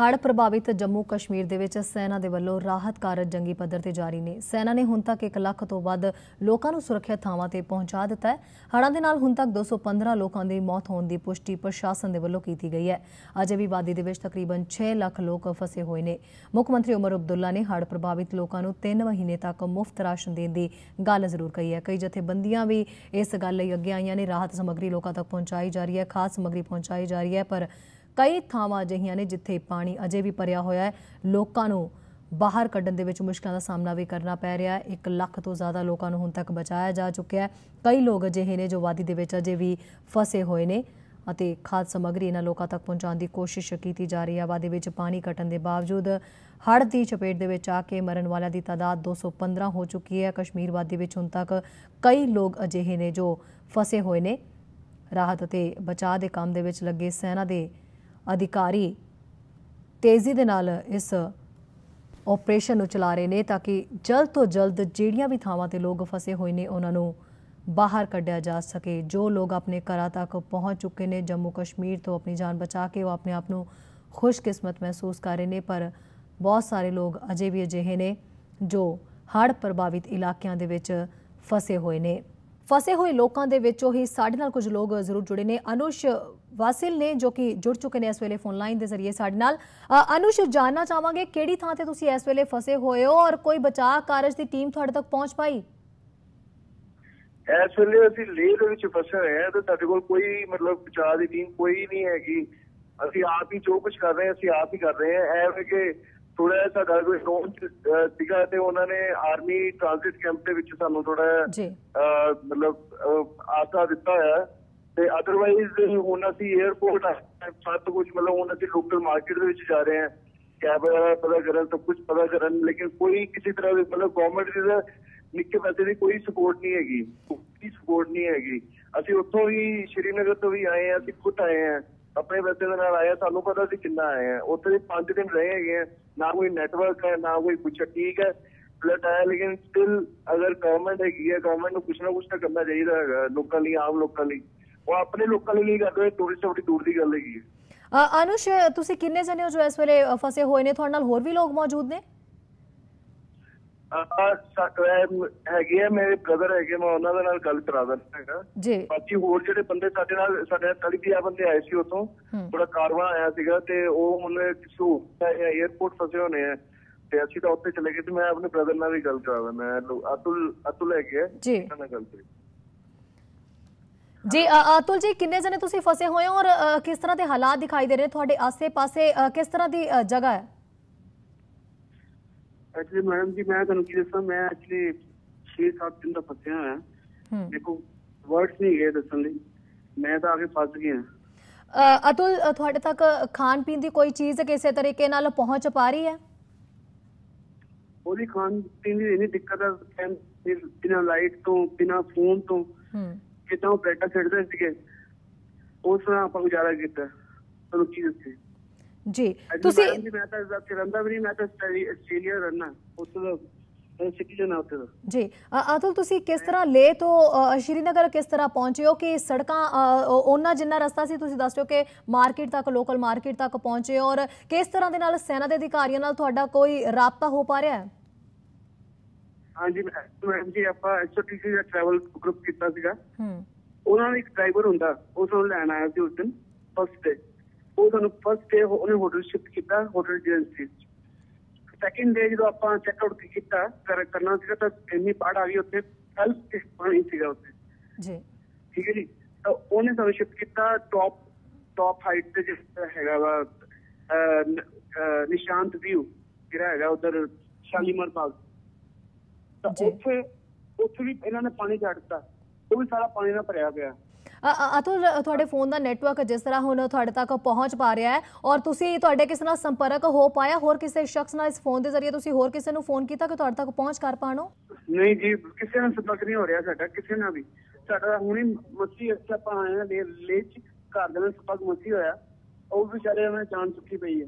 ਹੜ੍ਹ ਪ੍ਰਭਾਵਿਤ ਜੰਮੂ ਕਸ਼ਮੀਰ ਦੇ ਵਿੱਚ ਸੈਨਾ ਦੇ ਵੱਲੋਂ ਰਾਹਤ ਕਾਰਜ ਜੰਗੀ ਪੱਧਰ ਤੇ ਜਾਰੀ ਨੇ। ਸੈਨਾ ਨੇ ਹੁਣ ਤੱਕ 1 ਲੱਖ ਤੋਂ ਵੱਧ ਲੋਕਾਂ ਨੂੰ ਸੁਰੱਖਿਅਤ ਥਾਵਾਂ ਤੇ ਪਹੁੰਚਾ ਦਿੱਤਾ ਹੈ। ਹੜ੍ਹਾਂ ਦੇ ਨਾਲ ਹੁਣ ਤੱਕ 215 ਲੋਕਾਂ ਦੀ ਮੌਤ ਹੋਣ ਦੀ ਪੁਸ਼ਟੀ ਪ੍ਰਸ਼ਾਸਨ ਦੇ ਵੱਲੋਂ ਕੀਤੀ ਗਈ ਹੈ। ਅਜੇ ਵੀ ਵਾਦੀ ਦੇ ਵਿੱਚ ਤਕਰੀਬਨ 6 ਲੱਖ ਲੋਕ ਫਸੇ ਹੋਏ ਨੇ। ਮੁੱਖ ਮੰਤਰੀ ਉਮਰ ਅਬਦੁੱਲਾ ਨੇ ਹੜ੍ਹ ਪ੍ਰਭਾਵਿਤ ਲੋਕਾਂ ਨੂੰ 3 ਮਹੀਨੇ ਤੱਕ ਮੁਫਤ ਰਾਸ਼ਨ ਦੇਣ ਦੀ ਗੱਲ ਜ਼ਰੂਰ ਕਹੀ ਹੈ। ਕਈ ਜਥੇਬੰਦੀਆਂ ਵੀ ਇਸ ਗੱਲ ਲਈ ਅੱਗੇ ਆਈਆਂ ਨੇ। ਰਾਹਤ ਸਮੱਗਰੀ ਲੋਕਾਂ ਤੱਕ ਪਹੁੰਚਾਈ ਜਾ ਰਹੀ ਹੈ, ਖਾਸ ਸਮੱਗਰੀ ਪਹੁੰਚਾਈ ਜਾ ਰਹੀ ਹੈ, ਪਰ ਕਈ ਥਾਵਾਂ ਅਜਿਹੀਆਂ ਨੇ ਜਿੱਥੇ ਪਾਣੀ ਅਜੇ ਵੀ ਭਰਿਆ ਹੋਇਆ ਹੈ। ਲੋਕਾਂ ਨੂੰ ਬਾਹਰ ਕੱਢਣ ਦੇ ਵਿੱਚ ਮੁਸ਼ਕਲਾਂ ਦਾ ਸਾਹਮਣਾ ਵੀ ਕਰਨਾ ਪੈ ਰਿਹਾ ਹੈ। 1 ਲੱਖ ਤੋਂ ਜ਼ਿਆਦਾ ਲੋਕਾਂ ਨੂੰ ਹੁਣ ਤੱਕ ਬਚਾਇਆ ਜਾ ਚੁੱਕਿਆ ਹੈ। ਕਈ ਲੋਕ ਅਜਿਹੇ ਨੇ ਜੋ ਵਾਦੀ ਦੇ ਵਿੱਚ ਅਜੇ ਵੀ ਫਸੇ ਹੋਏ ਨੇ ਅਤੇ ਖਾਦ ਸਮੱਗਰੀ ਇਹਨਾਂ ਲੋਕਾਂ ਤੱਕ ਪਹੁੰਚਾਉਣ ਦੀ ਕੋਸ਼ਿਸ਼ ਕੀਤੀ ਜਾ ਰਹੀ ਹੈ। ਵਾਦੀ ਵਿੱਚ ਪਾਣੀ ਘਟਣ ਦੇ ਬਾਵਜੂਦ ਹੜ੍ਹ ਦੀ ਚਪੇਟ ਦੇ ਵਿੱਚ ਆ ਕੇ ਮਰਨ ਵਾਲਿਆਂ ਦੀ ਤਾਦਾਦ 215 ਹੋ ਚੁੱਕੀ ਹੈ। ਕਸ਼ਮੀਰ ਵਾਦੀ ਵਿੱਚ ਹੁਣ ਤੱਕ ਕਈ ਲੋਕ ਅਜਿਹੇ ਨੇ ਜੋ ਫਸੇ ਹੋਏ ਨੇ। ਰਾਹਤ ਅਤੇ ਬਚਾਅ ਦੇ ਕੰਮ ਦੇ ਵਿੱਚ ਲੱਗੇ ਸੈਨਾ ਦੇ ਅਧਿਕਾਰੀ ਤੇਜ਼ੀ ਦੇ ਨਾਲ ਇਸ ਆਪਰੇਸ਼ਨ ਨੂੰ ਚਲਾ ਰਹੇ ਨੇ ਤਾਂ ਕਿ ਜਲਦ ਤੋਂ ਜਲਦ ਜਿਹੜੀਆਂ ਵੀ ਥਾਵਾਂ ਤੇ ਲੋਕ ਫਸੇ ਹੋਏ ਨੇ, ਉਹਨਾਂ ਨੂੰ ਬਾਹਰ ਕੱਢਿਆ ਜਾ ਸਕੇ। ਜੋ ਲੋਕ ਆਪਣੇ ਘਰਾਂ ਤੱਕ ਪਹੁੰਚ ਚੁੱਕੇ ਨੇ, ਜੰਮੂ ਕਸ਼ਮੀਰ ਤੋਂ ਆਪਣੀ ਜਾਨ ਬਚਾ ਕੇ ਉਹ ਆਪਣੇ ਆਪ ਨੂੰ ਖੁਸ਼ਕਿਸਮਤ ਮਹਿਸੂਸ ਕਰ ਰਹੇ ਨੇ, ਪਰ ਬਹੁਤ ਸਾਰੇ ਲੋਕ ਅਜੇ ਵੀ ਅਜਿਹੇ ਨੇ ਜੋ ਹੜ੍ਹ ਪ੍ਰਭਾਵਿਤ ਇਲਾਕਿਆਂ ਦੇ ਵਿੱਚ ਫਸੇ ਹੋਏ ਨੇ। ਫਸੇ ਹੋਏ ਲੋਕਾਂ ਦੇ ਵਿੱਚੋਂ ਹੀ ਸਾਡੇ ਨਾਲ ਕੁਝ ਲੋਕ ਜ਼ਰੂਰ ਜੁੜੇ ਨੇ। ਅਨੁਸ਼ ਵਾਸਿਲ ਨੇ ਜੋ ਕਿ ਜੁੜ ਚੁੱਕੇ ਨੇ ਇਸ ਵੇਲੇ ਫੋਨ ਲਾਈਨ ਦੇ ਜ਼ਰੀਏ ਸਾਡੇ ਨਾਲ। ਅਨੁਸ਼, ਜਾਨਣਾ ਚਾਹਾਂਗੇ ਕਿਹੜੀ ਥਾਂ ਤੇ ਤੁਸੀਂ ਇਸ ਵੇਲੇ ਫਸੇ ਹੋਏ ਹੋ ਔਰ ਕੋਈ ਬਚਾਅ ਕਾਰਜ ਦੀ ਟੀਮ ਤੁਹਾਡੇ ਤੱਕ ਪਹੁੰਚ ਪਾਈ? ਇਸ ਵੇਲੇ ਅਸੀਂ ਲੇਹ ਦੇ ਵਿੱਚ ਫਸੇ ਹੋਏ ਹਾਂ ਤੇ ਸਾਡੇ ਕੋਲ ਕੋਈ ਮਤਲਬ ਬਚਾਅ ਦੀ ਟੀਮ ਕੋਈ ਨਹੀਂ ਹੈਗੀ। ਅਸੀਂ ਆਪ ਹੀ ਜੋ ਕੁਝ ਕਰ ਰਹੇ ਹਾਂ, ਅਸੀਂ ਆਪ ਹੀ ਕਰ ਰਹੇ ਹਾਂ। ਐਵੇਂ ਕਿ ਥੋੜਾ ਜਿਹਾ ਸਾਡਾ ਕੋਈ ਡਰੋਨ ਸੀਗਾ ਤੇ ਉਹਨਾਂ ਨੇ ਆਰਮੀ ਟ੍ਰਾਂਜ਼ਿਟ ਕੈਂਪ ਦੇ ਵਿੱਚ ਸਾਨੂੰ ਥੋੜਾ ਜੀ। ਮਤਲਬ ਆਸਰਾ ਦਿੱਤਾ ਹੋਇਆ ਹੈ। ਤੇ ਅਦਰਵਾਈਜ਼ ਹੁਣ ਅਸੀਂ 에어ਪੋਰਟ ਸਭ ਕੁਝ ਮਤਲਬ ਹੁਣ ਅਸੀਂ ਲੋਕਲ ਮਾਰਕੀਟ ਦੇ ਵਿੱਚ ਜਾ ਰਹੇ ਹਾਂ। ਕੈਬ ਵਗੈਰਾ ਪਤਾ ਕਰਨ ਸਭ ਕੁਝ ਪਤਾ ਕਰਨ ਲੇਕਿਨ ਕੋਈ ਕਿਸੇ ਤਰ੍ਹਾਂ ਦੀ ਮਤਲਬ ਗਵਰਨਮੈਂਟ ਦੀ ਨਿੱਕੇ ਪੈਸੇ ਦੀ ਕੋਈ ਸਪੋਰਟ ਨਹੀਂ ਹੈਗੀ। ਕੋਈ ਸਪੋਰਟ ਨਹੀਂ ਹੈਗੀ। ਅਸੀਂ ਉੱਥੋਂ ਹੀ ਸ਼੍ਰੀਨਗਰ ਤੋਂ ਵੀ ਆਏ ਹਾਂ ਅਸੀਂ ਖੁਦ ਆਏ ਹਾਂ। ਆਪਣੇ ਪੈਸੇ ਦੇ ਨਾਲ ਆਏ ਸਾਨੂੰ ਪਤਾ ਸੀ ਕਿੰਨਾ ਆਏ ਉੱਥੇ ਦੇ 5 ਦਿਨ ਰਹੇ ਹੈਗੇ ਨਾ ਕੋਈ ਨੈਟਵਰਕ ਹੈ, ਨਾ ਕੋਈ ਕੁਛ ਠੀਕ ਹੈ ਫਲਟ ਆਇਆ, ਲੇਕਿਨ ਸਟਿਲ ਅਗਰ ਗਵਰਨਮੈਂਟ ਹੈਗੀ ਹੈ ਗਵਰਨਮੈਂਟ ਨੂੰ ਕੁਛ ਨਾ ਕੁਛ ਤਾਂ ਕਰਨਾ ਚਾਹੀਦਾ ਹੈਗਾ, ਲੋਕਾਂ ਲਈ, ਆਮ ਲੋਕਾਂ ਲਈ। ਉਹ ਆਪਣੇ ਲੋਕਾਂ ਲਈ ਨਹੀਂ ਕਰਦੇ ਟੂਰਿਸਟ ਬੜੀ ਦੂਰ ਦੀ ਗੱਲ ਹੈਗੀ ਹੈ। ਅਨੁਸ਼, ਤੁਸੀਂ ਕਿੰਨੇ ਜਣੇ ਹੋ ਜੋ ਇਸ ਵੇਲੇ ਫਸੇ ਹੋਏ ਨੇ? ਤੁਹਾਡੇ ਨਾਲ ਹੋਰ ਵੀ ਲੋਕ ਮੌਜੂਦ ਨੇ? ਹੈਗੇ ਆ ਮੇਰੇ ਬ੍ਰਦਰ ਹੈਗੇ ਮੈਂ ਉਹਨਾਂ ਦੇ ਨਾਲ ਗੱਲ ਕਰਾ ਦਿੰਦਾ ਹੈਗਾ। ਜੀ। ਬਾਕੀ ਹੋਰ ਜਿਹੜੇ ਬੰਦੇ ਸਾਡੇ ਨਾਲ ਸਾਡੇ ਤੜੀ ਪਿਆ ਬੰਦੇ ਆਏ ਸੀ ਉਤੋਂ ਹੂੰ। ਥੋੜਾ ਕਾਰਵਾ ਆਇਆ ਸੀਗਾ ਤੇ ਉਹ ਹੁਣ ਕਿਸੂ 에어ਪੋਰਟ ਫਸੇ ਹੋਣੇ ਆ। ਤੇ ਅਸੀਂ ਤਾਂ ਉੱਥੇ ਚਲੇ ਗਏ ਤੇ ਮੈਂ ਆਪਣੇ ਬ੍ਰਦਰ ਨਾਲ ਵੀ ਗੱਲ ਕਰਾ ਦਿੰਦਾ ਅਤੁਲ ਅਤੁਲ ਹੈਗੇ ਜੀ। ਨਾਲ ਗੱਲ ਕਰੀ। ਜੀ ਅਤੁਲ ਜੀ ਕਿੰਨੇ ਜਣੇ ਤੁਸੀਂ ਫਸੇ ਹੋਏ ਹੋ ਔਰ ਕਿਸ ਤਰ੍ਹਾਂ ਦੇ ਹਾਲਾਤ ਦਿਖਾਈ ਦੇ ਰਹੇ ਤੁਹਾਡੇ ਆਸੇ-ਪਾਸੇ ਅ, ਕਿਸ ਤਰ੍ਹਾਂ ਦੀ ਜਗ੍ਹਾ ਹੈ? ਐਕਚੁਅਲੀ ਮੈਡਮ ਜੀ ਮੈਂ ਤੁਹਾਨੂੰ ਕੀ ਦੱਸਾਂ ਮੈਂ ਐਕਚੁਅਲੀ 6-7 ਦਿਨ ਦਾ ਫਸਿਆ ਹੋਇਆ। ਹੂੰ। ਦੇਖੋ ਵਰਡਸ ਨਹੀਂ ਗਏ ਦੱਸਣ ਲਈ। ਮੈਂ ਤਾਂ ਆ ਕੇ ਫਸ ਗਿਆ। ਅਤੁਲ ਤੁਹਾਡੇ ਤੱਕ ਖਾਣ ਪੀਣ ਦੀ ਕੋਈ ਚੀਜ਼ ਕਿਸੇ ਤਰੀਕੇ ਨਾਲ ਪਹੁੰਚ ਪਾ ਰਹੀ ਹੈ? ਉਹਦੀ ਖਾਣ ਪੀਣ ਦੀ ਇੰਨੀ ਦਿੱਕਤ ਆ ਫਿਰ ਬਿਨਾਂ ਲਾਈਟ ਤੋਂ ਬਿਨਾਂ ਫੋਨ ਤੋਂ ਕਿਤਾ ਉਹ ਬੈਠਾ ਛੱਡਦੇ ਸੀਗੇ। ਉਸ ਤਰ੍ਹਾਂ ਆਪਾਂ ਗੁਜ਼ਾਰਾ ਕੀਤਾ। ਤੁਹਾਨੂੰ ਕੀ ਦੱਸੇ ਜੀ ਤੁਸੀਂ ਜੀ, ਮੈਂ ਤਾਂ ਇਸ ਦਾ ਰਹਿੰਦਾ ਵੀ ਨਹੀਂ ਮੈਂ ਤਾਂ ਆਸਟ੍ਰੇਲੀ- ਆਸਟ੍ਰੇਲੀਆ ਰਹਿਣਾ ਉੱਥੇ ਦਾ ਸਿਟੀਜ਼ਨ ਆ ਉੱਥੇ ਦਾ ਜੀ ਅਤੁਲ ਤੁਸੀਂ ਕਿਸ ਤਰ੍ਹਾਂ ਲੇ ਤੋਂ ਸ਼੍ਰੀਨਗਰ ਕਿਸ ਤਰ੍ਹਾਂ ਪਹੁੰਚੇ ਹੋ ਕਿ ਸੜਕਾਂ ਉਹਨਾਂ ਜਿੰਨਾ ਰਸਤਾ ਸੀ ਤੁਸੀਂ ਦੱਸ ਕਿ ਮਾਰਕੀਟ ਤੱਕ ਲੋਕਲ ਮਾਰਕੀਟ ਤੱਕ ਪਹੁੰਚੇ ਔਰ ਕਿਸ ਤਰ੍ਹਾਂ ਦੇ ਨਾਲ ਸੈਨਾ ਦੇ ਅਧਿਕਾਰੀਆਂ ਨਾਲ ਤੁਹਾਡਾ ਕੋਈ ਰਾਬਤਾ ਹੋ ਪਾ ਰਿਹਾ ਹੈ? ਹਾਂਜੀ ਮੈਡਮ ਜੀ ਆਪਾਂ ਐਸਓਟੀਸੀ ਦਾ ਟਰੈਵਲ ਗਰੁੱਪ ਕੀਤਾ ਸੀਗਾ। ਹੂੰ। ਉਹਨਾਂ ਦਾ ਇੱਕ ਡਰਾਈਵਰ ਹੁੰਦਾ ਉਹ ਸਾਨੂੰ ਲੈਣ ਆਇਆ ਸੀ ਉਸ ਦਿਨ ਫਸਟ ਡੇ ਉਹ ਸਾਨੂੰ ਫਸਟ ਡੇ ਉਹਨੇ ਹੋਟਲ ਸ਼ਿਫਟ ਕੀਤਾ ਹੋਟਲ ਏਜੰਸੀ ਸੈਕਿੰਡ ਡੇ ਜਦੋਂ ਆਪਾਂ ਚੈੱਕ ਆਊਟ ਕੀਤਾ ਕਰ- ਕਰਨਾ ਸੀਗਾ ਤਾਂ ਇੰਨੀ ਪਾੜ ਆ ਗਈ ਉੱਥੇ ਕੱਲ ਪਾਣੀ ਸੀਗਾ ਉੱਥੇ। ਜੀ। ਠੀਕ ਹੈ ਜੀ? ਤਾਂ ਉਹਨੇ ਸਾਨੂੰ ਸ਼ਿਫਟ ਕੀਤਾ ਟੌਪ ਟੌਪ ਹਾਈਟ ਤੇ ਜਿਸ ਹੈਗਾ ਵਾ ਨਿਸ਼ਾਂਤ ਵਿਊ ਜਿਹੜਾ ਹੈਗਾ ਉਧਰ ਸ਼ਾਲੀਮਾਰ ਬਾਗ। ਤਾਂ। ਉੱਥੇ ਉੱਥੇ ਵੀ ਇਹਨਾਂ ਨੇ ਪਾਣੀ ਛੱਡਤਾ ਉਹ ਵੀ ਸਾਰਾ ਪਾਣੀ ਨਾਲ ਭਰਿਆ ਪਿਆ। ਅਤੁਲ, ਤੁਹਾਡੇ ਫੋਨ ਦਾ ਨੈਟਵਰਕ ਜਿਸ ਤਰ੍ਹਾਂ ਹੁਣ ਤੁਹਾਡੇ ਤੱਕ ਪਹੁੰਚ ਪਾ ਰਿਹਾ ਹੈ ਔਰ ਤੁਸੀਂ ਤੁਹਾਡੇ ਕਿਸੇ ਨਾਲ ਸੰਪਰਕ ਹੋ ਪਾਇਆ, ਹੋਰ ਕਿਸੇ ਸ਼ਖਸ ਨਾਲ ਇਸ ਫੋਨ ਦੇ ਜ਼ਰੀਏ ਤੁਸੀਂ ਹੋਰ ਕਿਸੇ ਨੂੰ ਫੋਨ ਕੀਤਾ ਕਿ ਤੁਹਾਡੇ ਤੱਕ ਪਹੁੰਚ ਕਰ ਪਾਣੋ ਨਹੀਂ ਜੀ, ਕਿਸੇ ਨਾਲ ਸੰਪਰਕ ਨਹੀਂ ਹੋ ਰਿਹਾ ਸਾਡਾ, ਕਿਸੇ ਨਾਲ ਵੀ। ਸਾਡਾ ਹੁਣੇ ਮੱਛੀ ਇੱਥੇ ਆਪਾਂ ਆਏ ਹਾਂ ਲੇ ਲੇ ਚ ਘਰ ਦੇ ਨਾਲ ਸੰਪਰਕ ਮੱਛੀ ਹੋਇਆ। ਉਹ ਵਿਚਾਰੇ ਉਹਨਾਂ ਜਾਨ ਚੁੱਕੀ ਪਈ ਹੈ।